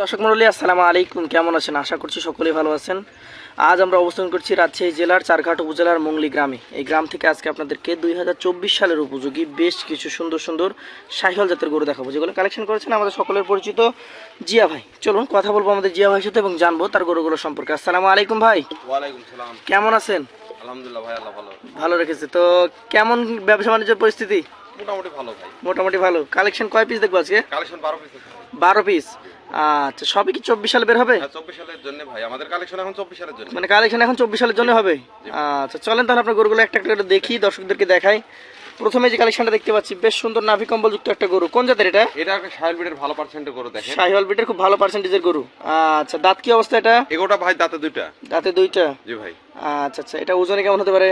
দর্শক মন্ডলী আসসালামু আলাইকুম। কেমন আছেন? আশা করছি সকলেই ভালো আছেন। আজ আমরা অবস্থান করছি রাজশাহী জেলার চারঘাট উপজেলার মংলি গ্রামে। এই গ্রাম থেকে আজকে আপনাদেরকে দুই হাজার চব্বিশ সালের উপযোগী বেশ কিছু সুন্দর সুন্দর সাইহল জাতের গরু দেখাবো। যেগুলো কালেকশন করেছেন আমাদের সকলের পরিচিত জিয়া ভাই। চলুন কথা বলব আমাদের জিয়া ভাইয়ের সাথে এবং জানব তার গরুগুলো সম্পর্কে। আসসালামু আলাইকুম ভাই। সালাম। কেমন আছেন? আলহামদুলিল্লাহ ভাই আল্লাহ ভালো। ভালো রেখেছে। তো কেমন ব্যবসা বাণিজ্যের পরিস্থিতি? মোটামুটি ভালো ভাই। মোটামুটি ভালো। কালেকশন কয় পিস দেখব আজকে? কালেকশন বারো পিস বারো পিস আচ্ছা সবই কি চব্বিশ সালে বের হবে? হ্যাঁ চব্বিশ সালের জন্য ভাই। আমাদের কালেকশন এখন চব্বিশ সালের জন্য। মানে কালেকশন এখন চব্বিশ সালের জন্য হবে? আচ্ছা চলেন তাহলে আপনার গরুগুলো একটা একটা দেখি দর্শকদেরকে দেখাই। প্রথমে যে কালেকশনটা দেখতে পাচ্ছি বেশ সুন্দর নাভি কম্বল যুক্ত একটা গরু। কোন জাতের এটা? এটা একটা সাহেল বিটের ভালো পার্সেন্টের করে দেখেন। শাহিওয়াল বিটের খুব ভালো পার্সেন্টেজের গরু। আচ্ছা দাঁত কি অবস্থা এটা? এগোটা ভাই দাঁতে দুইটা। দাঁতে দুইটা? জি ভাই। আচ্ছা আচ্ছা এটা ওজনে কেমন হতে পারে?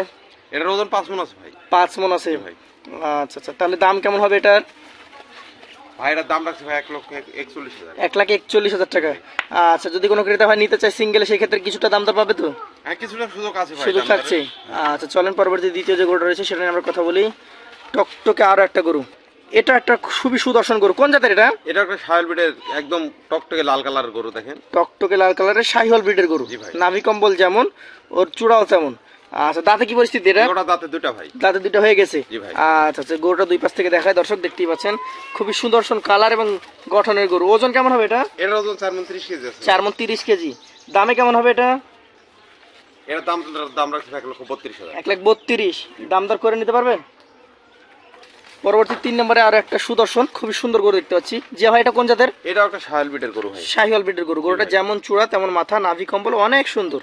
এটার ওজন পাঁচ মন আছে ভাই। পাঁচ মন আছে। ভাই। আচ্ছা আচ্ছা তাহলে দাম কেমন হবে এটার? ভাই এটার দাম রাখছে ভাই এক লক্ষ একচল্লিশ হাজার। এক লাখ একচল্লিশ হাজার টাকা। আচ্ছা যদি কোনো ক্রেতা ভাই নিতে চায় সিঙ্গেলে সেই ক্ষেত্রে কিছুটা দাম দর পাবে তো? হ্যাঁ কিছুটা সুযোগ আছে সুযোগ থাকছে। আচ্ছা চলেন পরবর্তী দ্বিতীয় যে গরুটা রয়েছে সেটা নিয়ে আমরা কথা বলি। টকটকে আরও একটা গরু। এটা একটা খুবই সুদর্শন গরু। কোন জাতের এটা? এটা একটা সাহেল বিটের একদম টকটকে লাল কালারের গরু দেখেন। টকটকে লাল কালারের শাহিওয়াল ব্রিডের গরু। নাভি কম্বল যেমন ওর চূড়াও তেমন। আচ্ছা দাঁতে কি পরিস্থিতি এটা? গোটা দাঁতে দুটো ভাই। দাঁতে দুটো হয়ে গেছে? জি ভাই। আচ্ছা আচ্ছা গরুটা দুই পাশ থেকে দেখায় দর্শক দেখতেই পাচ্ছেন খুবই সুন্দর কালার এবং গঠনের গরু। ওজন কেমন হবে এটা? এর ওজন চার মন ত্রিশ কেজি আছে। চার মন তিরিশ কেজি। দামে কেমন হবে এটা? এর দাম দাম রাখছে এক লক্ষ বত্রিশ হাজার। এক লাখ বত্রিশ। দাম দর করে নিতে পারবেন? পরবর্তী তিন নম্বরে আরও একটা সুদর্শন খুবই সুন্দর গরু দেখতে পাচ্ছি। যে ভাই এটা কোন জাতের? এটা একটা সাহেল বিটের গরু ভাই। শাহিওয়াল বিটের গরু। গরুটা যেমন চূড়া তেমন মাথা নাভি কম্বল অনেক সুন্দর।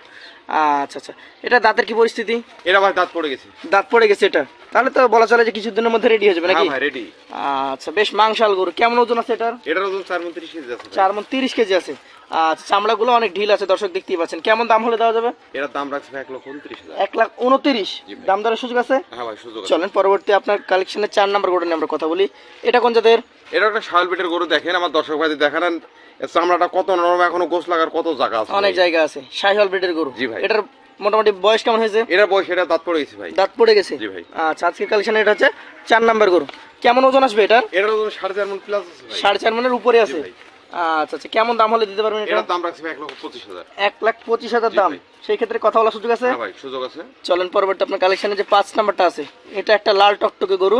আচ্ছা আচ্ছা। এটা দাঁতের কি পরিস্থিতি? এটা ভাই দাঁত পড়ে গেছে। দাঁত পড়ে গেছে এটা? তাহলে তো বলা চলে যে কিছুদিনের মধ্যে রেডি হয়ে যাবে হ্যাঁ নাকি? ভাই রেডি আচ্ছা বেশ মাংসাল গরু। কেমন ওজন আছে এটার? এটার ওজন চার মন ত্রিশ কেজি আছে ভাই। চার মন তিরিশ কেজি আছে। আচ্ছা চামড়াগুলো অনেক ঢিল আছে দর্শক দেখতেই পাচ্ছেন। কেমন দাম হলে দেওয়া যাবে? এটার দাম রাখছে ভাই এক লক্ষ উনত্রিশ হাজার। এক লাখ উনত্রিশ। জি ভাই। দাম দরের সুযোগ আছে? হ্যাঁ ভাই সুযোগ আছে। চলেন পরবর্তী আপনার কালেকশনের চার নাম্বার গরু নিয়ে আমরা কথা বলি। এটা কোন জাতের? এটা একটা শাল বিটের গরু দেখেন আমার দর্শক ভাই দেখান চামড়াটা কত নরম এখনও গোছ লাগার কত জায়গা আছে অনেক জায়গা আছে শাহিওয়াল ব্রিডের গরু। জি ভাই। এটার মোটামুটি বয়স কেমন হয়েছে? এটার বয়স এটা দাঁত পড়ে গেছে ভাই। দাঁত পড়ে গেছে? জি ভাই। আচ্ছা আজকের কালেকশন এটা হচ্ছে চার নাম্বার গরু। কেমন ওজন আসবে এটার? এটার ওজন সাড়ে চার মন প্লাস আছে ভাই। সাড়ে চার মনের উপরে আছে? আচ্ছা আচ্ছা কেমন দাম হলে দিতে পারবেন এটা? দাম রাখছে ভাই এক লক্ষ পঁচিশ হাজার। এক লাখ পঁচিশ হাজার দাম। সেই ক্ষেত্রে কথা বলার সুযোগ আছে? হ্যাঁ ভাই সুযোগ আছে। চলেন পরবর্তী আপনার কালেকশনে যে পাঁচ নাম্বারটা আছে এটা একটা লাল টকটকে গরু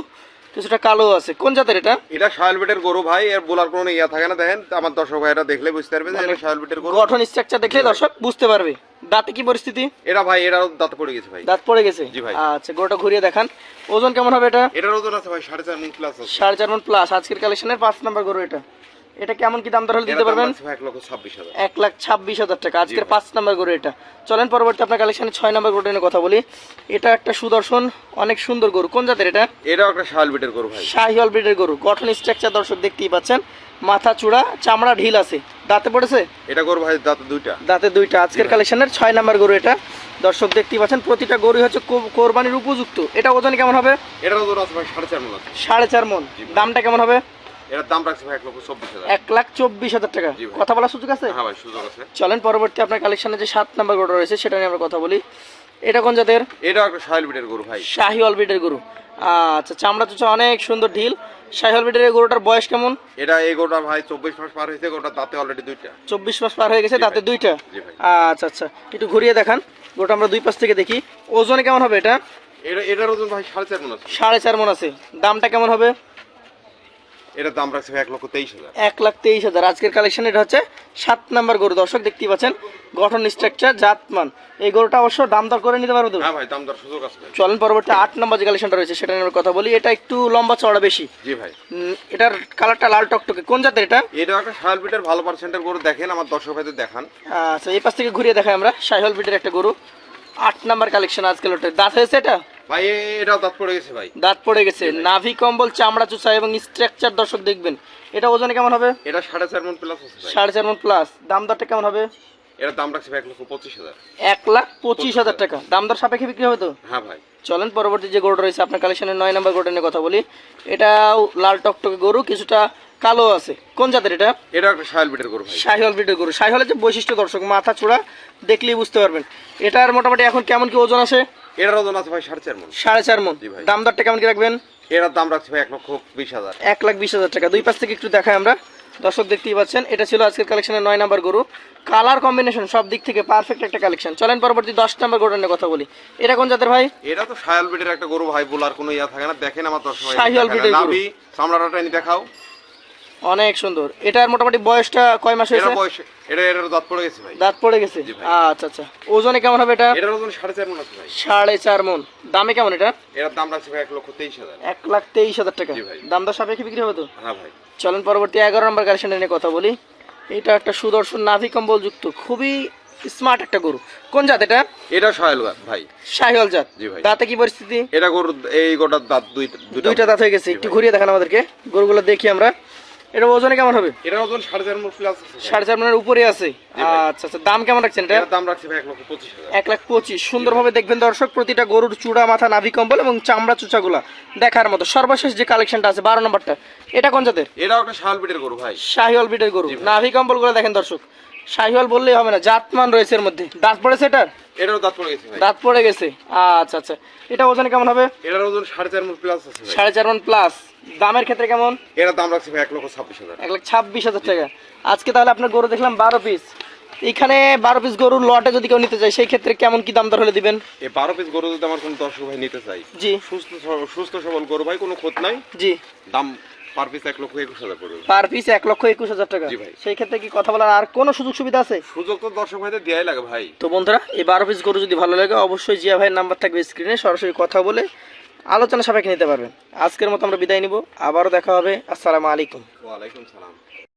কিছুটা কালো আছে। কোন জাতের এটা? এটা বিটের গরু ভাই এর বলার কোনো ইয়া থাকে না দেখেন। আমার দর্শক ভাইরা দেখলে বুঝতে পারবে যে এটা শাল বিটের গরু। গঠন স্ট্রাকচার দেখলে দর্শক বুঝতে পারবে। দাঁতে কি পরিস্থিতি? এটা ভাই এটা দাঁত পড়ে গেছে ভাই। দাঁত পড়ে গেছে? জি ভাই। আচ্ছা গোটা ঘুরিয়ে দেখান। ওজন কেমন হবে এটা? এটার ওজন আছে ভাই সাড়ে চার মন প্লাস আছে। সাড়ে চার মন প্লাস আজকের কালেকশনের পাঁচ নাম্বার গরু এটা। এটা কেমন কি দাম দর হলে দিতে পারবেন? এক লাখ ছাব্বিশ হাজার টাকা। আজকের পাঁচ নাম্বার গরু এটা। চলেন পরবর্তী আপনার কালেকশনে ছয় নাম্বার গরুটা নিয়ে কথা বলি। এটা একটা সুদর্শন অনেক সুন্দর গরু। কোন জাতের এটা? এটা একটা শাল বিটের গরু ভাই। শাহিওয়াল ব্রিডের গরু। গঠন স্ট্রাকচার দর্শক দেখতেই পাচ্ছেন। মাথা চূড়া চামড়া ঢিল আছে। দাঁতে পড়েছে? এটা গরু ভাই দাঁত দুইটা। দাঁতে দুইটা। আজকের কালেকশনের ছয় নাম্বার গরু এটা। দর্শক দেখতেই পাচ্ছেন প্রতিটা গরু হচ্ছে কোরবানির উপযুক্ত। এটা ওজন কেমন হবে? এটা ওজন আছে ভাই সাড়ে চার মন সাড়ে চার মন। দামটা কেমন হবে? এটার দাম রাখছে ভাই এক লক্ষ চব্বিশ হাজার। এক লাখ চব্বিশ হাজার টাকা। কথা বলার সুযোগ আছে? হ্যাঁ ভাই সুযোগ আছে। চলেন পরবর্তী আপনার কালেকশনে যে সাত নাম্বার রয়েছে সেটা নিয়ে আমরা কথা বলি। এটা কোন জাতের? একটা বিটের গরু ভাই। গরু। আচ্ছা চামড়া চুচা অনেক সুন্দর ঢিল। এই গরুটার বয়স কেমন? এটা এই গরুটা ভাই চব্বিশ মাস পার হয়েছে গরুটা দাঁতে অলরেডি দুইটা। চব্বিশ মাস পার হয়ে গেছে দাঁতে দুইটা? আচ্ছা আচ্ছা একটু ঘুরিয়ে দেখান। গরুটা আমরা দুই পাশ থেকে দেখি। ওজনে কেমন হবে এটা? এটা এটার ওজন ভাই সাড়ে চার মন আছে। সাড়ে চার মন আছে। দামটা কেমন হবে? এটার দাম রাখছে এক লক্ষ তেইশ হাজার। এক লাখ তেইশ হাজার। আজকের কালেকশন এটা হচ্ছে সাত নাম্বার গরু। দর্শক দেখতেই পাচ্ছেন গঠন স্ট্রাকচার জাতমান। এই গরুটা অবশ্য দাম দর করে নিতে পারব তো? হ্যাঁ ভাই দাম দর সুযোগ আছে চলেন পরবর্তী আট নম্বর যে কালেকশনটা রয়েছে সেটা নিয়ে কথা বলি। এটা একটু লম্বা চড়া বেশি। জি ভাই। এটার কালারটা লাল টকটকে। কোন জাতের এটা? এটা একটা শাল বিটের ভালো পার্সেন্টের গরু দেখেন আমার দর্শক ভাইদের দেখান। আচ্ছা এই পাশ থেকে ঘুরিয়ে দেখাই আমরা। সাইহল বিটের একটা গরু। আট নাম্বার কালেকশন আজকাল ওটা দাঁত হয়েছে এটা? ভাই এটাও দাঁত পড়ে গেছে ভাই। দাঁত পড়ে গেছে। নাভি কম্বল চামড়া চুচা এবং স্ট্রাকচার দর্শক দেখবেন। এটা ওজনে কেমন হবে? এটা সাড়ে চার মন প্লাস সাড়ে চার মন প্লাস দাম দরটা কেমন হবে? এটার দাম রাখছে এক লক্ষ পঁচিশ হাজার। এক লাখ পঁচিশ হাজার টাকা। দাম দর সাপেক্ষে বিক্রি হবে তো? হ্যাঁ ভাই। চলেন পরবর্তী যে গরুটা রয়েছে আপনার কালেকশনের নয় নাম্বার গরুটা নিয়ে কথা বলি। এটাও লাল টকটকে গরু কিছুটা কালো আছে। কোন জাতের এটা? এটা একটা শাল বিটের গরু ভাই। শাহিওয়াল ব্রিডের গরু। শাহিওয়ালের যে বৈশিষ্ট্য দর্শক মাথা চূড়া দেখলেই বুঝতে পারবেন। এটার মোটামুটি এখন কেমন কি ওজন আছে? এটার ওজন আছে ভাই সাড়ে চার মন। সাড়ে চার মন। দাম দরটা কেমন কি রাখবেন? এটার দাম রাখছে ভাই এক লক্ষ বিশ হাজার। এক লাখ বিশ হাজার টাকা। দুই পাশ থেকে একটু দেখাই আমরা। দর্শক দেখতেই পাচ্ছেন এটা ছিল আজকের কালেকশনের নয় নাম্বার গরু। কালার কম্বিনেশন সব দিক থেকে পারফেক্ট একটা কালেকশন চলেন পরবর্তী দশ নাম্বার গরু নিয়ে কথা বলি। এটা কোন জাতের ভাই? এটা তো সায়াল বিটের একটা গরু ভাই বলার কোনো ইয়া থাকে না। দেখেন আমার দর্শক শাহিওয়াল breed গরু। চামড়াটা দেখাও। অনেক সুন্দর। এটার মোটামুটি বয়সটা কয় মাস এটা হয়েছে বয়স এটা এটার দাঁত পড়ে গেছে ভাই। দাঁত পড়ে গেছে? আচ্ছা আচ্ছা। ওজনে কেমন হবে এটা? এটার ওজন সাড়ে চার মন আছে ভাই। সাড়ে চার মন। দামে কেমন এটা? এটার দাম রাখছে ভাই এক লক্ষ তেইশ হাজার। এক লাখ তেইশ হাজার টাকা। দাম দর সাপেক্ষে বিক্রি হবে তো? হ্যাঁ ভাই। চলেন পরবর্তী এগারো নম্বর কালেকশন নিয়ে কথা বলি। এটা একটা সুদর্শন নাভি কম্বল যুক্ত খুবই স্মার্ট একটা গরু। কোন জাত এটা? এটা সায়াল ভাই। শাহিওয়াল জাত। জি ভাই। দাঁতে কি পরিস্থিতি? এটা গরু এই গোটার দাঁত দুই দুইটা দাঁত হয়ে গেছে। একটু ঘুরিয়ে দেখান আমাদেরকে। গরুগুলো দেখি আমরা। এটা ওজনে কেমন হবে? এটার ওজন সাড়ে চার মন প্লাস। সাড়ে চার মনের উপরে আছে। আচ্ছা আচ্ছা দাম কেমন রাখছেন এটা? দাম রাখছে ভাই এক লক্ষ পঁচিশ এক লাখ পঁচিশ। সুন্দরভাবে দেখবেন দর্শক প্রতিটা গরুর চূড়া মাথা নাভি কম্বল এবং চামড়া চুচাগুলা দেখার মতো। সর্বশেষ যে কালেকশনটা আছে বারো নম্বরটা এটা কোন জাতের? এটাও একটা শাল বিটের গরু ভাই। শাহিওয়াল বিটের গরু। নাভি কম্বলগুলো দেখেন দর্শক। শাহিওয়াল বললেই হবে না জাতমান রয়েছে এর মধ্যে। দাঁত পড়েছে এটার? এটারও দাঁত পড়ে গেছে ভাই। দাঁত পড়ে গেছে। আচ্ছা আচ্ছা। এটা ওজন কেমন হবে? এটার ওজন সাড়ে চার মন প্লাস আছে ভাই। সাড়ে চার মন প্লাস দামের ক্ষেত্রে কেমন? এটার দাম রাখছে ভাই এক লক্ষ ছাব্বিশ হাজার। এক লাখ ছাব্বিশ হাজার টাকা। আজকে তাহলে আপনার গরু দেখলাম বারো পিস এখানে বারো পিস গরুর লটে যদি কেউ নিতে চায় সেই ক্ষেত্রে কেমন কি দাম দর হলে দিবেন? এই বারো পিস গরু যদি আমার কোনো দর্শক ভাই নিতে চাই জি। সুস্থ সুস্থ সবল গরু ভাই কোনো ক্ষত নাই। জি। দাম পার পিস এক লক্ষ একুশ হাজার পড়বে। পার পিস এক লক্ষ একুশ হাজার টাকা। জি ভাই। সেই ক্ষেত্রে কি কথা বলার আর কোনো সুযোগ সুবিধা আছে? সুযোগ তো দর্শক ভাইদের দেয়াই লাগে ভাই। তো বন্ধুরা এই বারো পিস গরু যদি ভালো লাগে অবশ্যই জিয়া ভাইয়ের নাম্বার থাকবে স্ক্রিনে সরাসরি কথা বলে আলোচনা সবাইকে নিতে পারবেন। আজকের মতো আমরা বিদায় নিব। আবারও দেখা হবে। আসসালামু আলাইকুম। ওয়ালাইকুম সালাম।